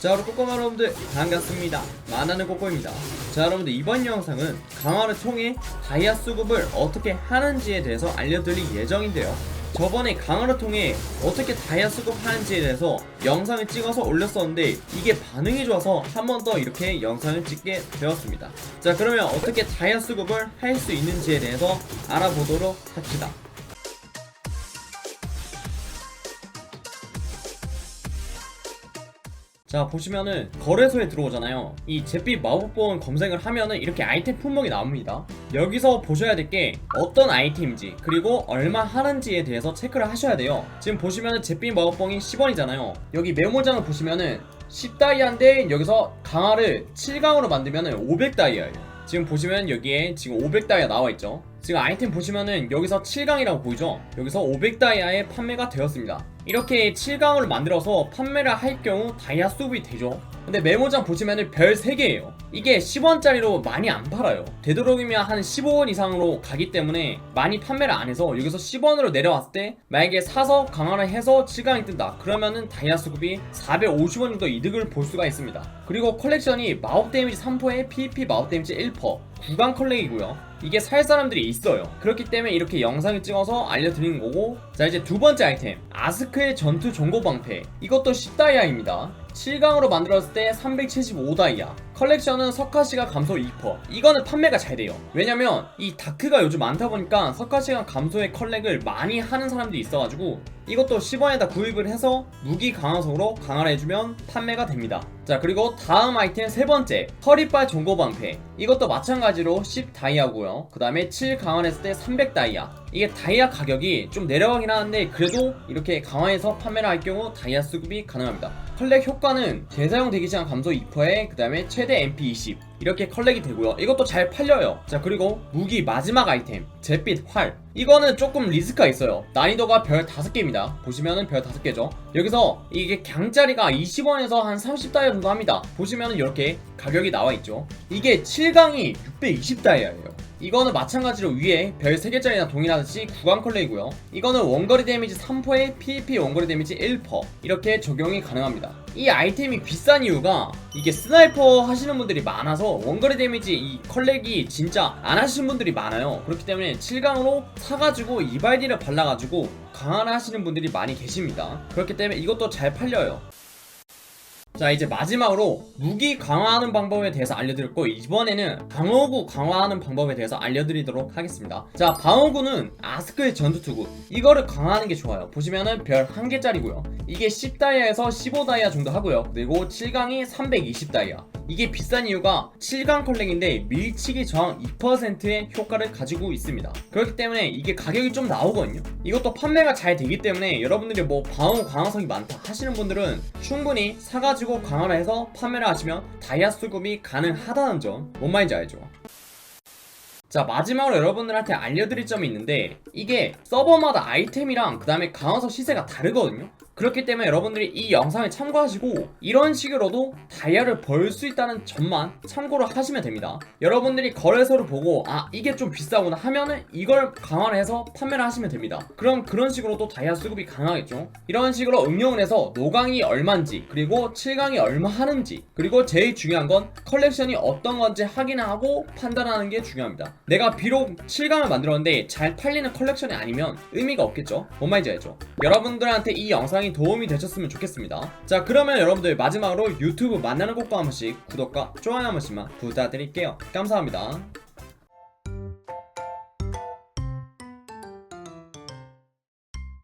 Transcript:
자 여러분 꼬꼬마 여러분들 반갑습니다. 만화는 꼬꼬입니다. 자 여러분들 이번 영상은 강화를 통해 다이아 수급을 어떻게 하는지에 대해서 알려드릴 예정인데요. 저번에 강화를 통해 어떻게 다이아 수급하는지에 대해서 영상을 찍어서 올렸었는데 이게 반응이 좋아서 한 번 더 이렇게 영상을 찍게 되었습니다. 자 그러면 어떻게 다이아 수급을 할 수 있는지에 대해서 알아보도록 합시다 자 보시면은 거래소에 들어오잖아요. 이 잿빛 마법보험 검색을 하면은 이렇게 아이템 품목이 나옵니다. 여기서 보셔야 될 게 어떤 아이템인지 그리고 얼마 하는지에 대해서 체크를 하셔야 돼요. 지금 보시면은 잿빛 마법봉이 10원이잖아요. 여기 메모장을 보시면은 10다이아인데 여기서 강화를 7강으로 만들면은 500다이아예요. 지금 보시면 여기에 지금 500다이아 나와있죠 지금 아이템 보시면은 여기서 7강이라고 보이죠? 여기서 500다이아에 판매가 되었습니다. 이렇게 7강으로 만들어서 판매를 할 경우 다이아 수급이 되죠. 근데 메모장 보시면은 별 3개예요. 이게 10원짜리로 많이 안 팔아요. 되도록이면 한 15원 이상으로 가기 때문에 많이 판매를 안 해서 여기서 10원으로 내려왔을 때 만약에 사서 강화를 해서 7강이 뜬다. 그러면은 다이아 수급이 450원 정도 이득을 볼 수가 있습니다. 그리고 컬렉션이 마법 데미지 3%에 PVP 마법 데미지 1% 구간 컬렉이고요. 이게 살 사람들이 있어요. 그렇기 때문에 이렇게 영상을 찍어서 알려드리는 거고 자 이제 두 번째 아이템. 아스크의 전투 종고 방패. 이것도 10다이아입니다. 7강으로 만들었을 때 375다이아. 컬렉션은 석가시가 감소 2% 이거는 판매가 잘 돼요. 왜냐면 이 다크가 요즘 많다 보니까 석가시가 감소의 컬렉을 많이 하는 사람들이 있어가지고 이것도 10원에다 구입을 해서 무기 강화석으로 강화를 해주면 판매가 됩니다. 자 그리고 다음 아이템 세 번째 허리빨 종고방패. 이것도 마찬가지로 10 다이아고요. 그 다음에 7 강화했을 때 300 다이아. 이게 다이아 가격이 좀 내려가긴 하는데 그래도 이렇게 강화해서 판매를 할 경우 다이아 수급이 가능합니다. 컬렉 효과는 재사용 대기 시간 감소 2%에 그 다음에 최대 MP 20 이렇게 컬렉이 되고요. 이것도 잘 팔려요. 자 그리고 무기 마지막 아이템 잿빛 활. 이거는 조금 리스크가 있어요. 난이도가 별 5개입니다. 보시면은 별 5개죠. 여기서 이게 강짜리가 20원에서 한 30다이아 정도 합니다. 보시면은 이렇게 가격이 나와 있죠. 이게 7강이 620다이아예요 이거는 마찬가지로 위에 별 3개짜리나 동일하듯이 구간 컬렉이고요. 이거는 원거리 데미지 3%에 PVP 원거리 데미지 1% 이렇게 적용이 가능합니다. 이 아이템이 비싼 이유가 이게 스나이퍼 하시는 분들이 많아서 원거리 데미지 이 컬렉이 진짜 안 하시는 분들이 많아요. 그렇기 때문에 7강으로 사가지고 이발디를 발라가지고 강화를 하시는 분들이 많이 계십니다. 그렇기 때문에 이것도 잘 팔려요 자 이제 마지막으로 무기 강화하는 방법에 대해서 알려드릴 거고 이번에는 방어구 강화하는 방법에 대해서 알려드리도록 하겠습니다. 자 방어구는 아스크의 전투투구. 이거를 강화하는 게 좋아요. 보시면은 별 1개짜리고요. 이게 10다이아에서 15다이아 정도 하고요. 그리고 7강이 320다이아 이게 비싼 이유가 7강 컬렉인데 밀치기 저항 2%의 효과를 가지고 있습니다. 그렇기 때문에 이게 가격이 좀 나오거든요. 이것도 판매가 잘 되기 때문에 여러분들이 뭐 방어 강화성이 많다 하시는 분들은 충분히 사가지고 강화를 해서 판매를 하시면 다이아 수급이 가능하다는 점 뭔 말인지 알죠? 자 마지막으로 여러분들한테 알려드릴 점이 있는데 이게 서버마다 아이템이랑 그 다음에 강화석 시세가 다르거든요 그렇기 때문에 여러분들이 이 영상을 참고하시고 이런 식으로도 다이아를 벌 수 있다는 점만 참고를 하시면 됩니다. 여러분들이 거래소를 보고 아 이게 좀 비싸구나 하면은 이걸 강화를 해서 판매를 하시면 됩니다. 그럼 그런 식으로도 다이아 수급이 가능하겠죠? 이런 식으로 응용을 해서 노강이 얼만지 그리고 7강이 얼마 하는지 그리고 제일 중요한 건 컬렉션이 어떤 건지 확인하고 판단하는 게 중요합니다. 내가 비록 7강을 만들었는데 잘 팔리는 컬렉션이 아니면 의미가 없겠죠? 뭔 말인지 알죠? 여러분들한테 이 영상이 도움이 되셨으면 좋겠습니다. 자 그러면 여러분들 마지막으로 유튜브 만나는 곳과 한 번씩 구독과 좋아요 한 번씩만 부탁드릴게요. 감사합니다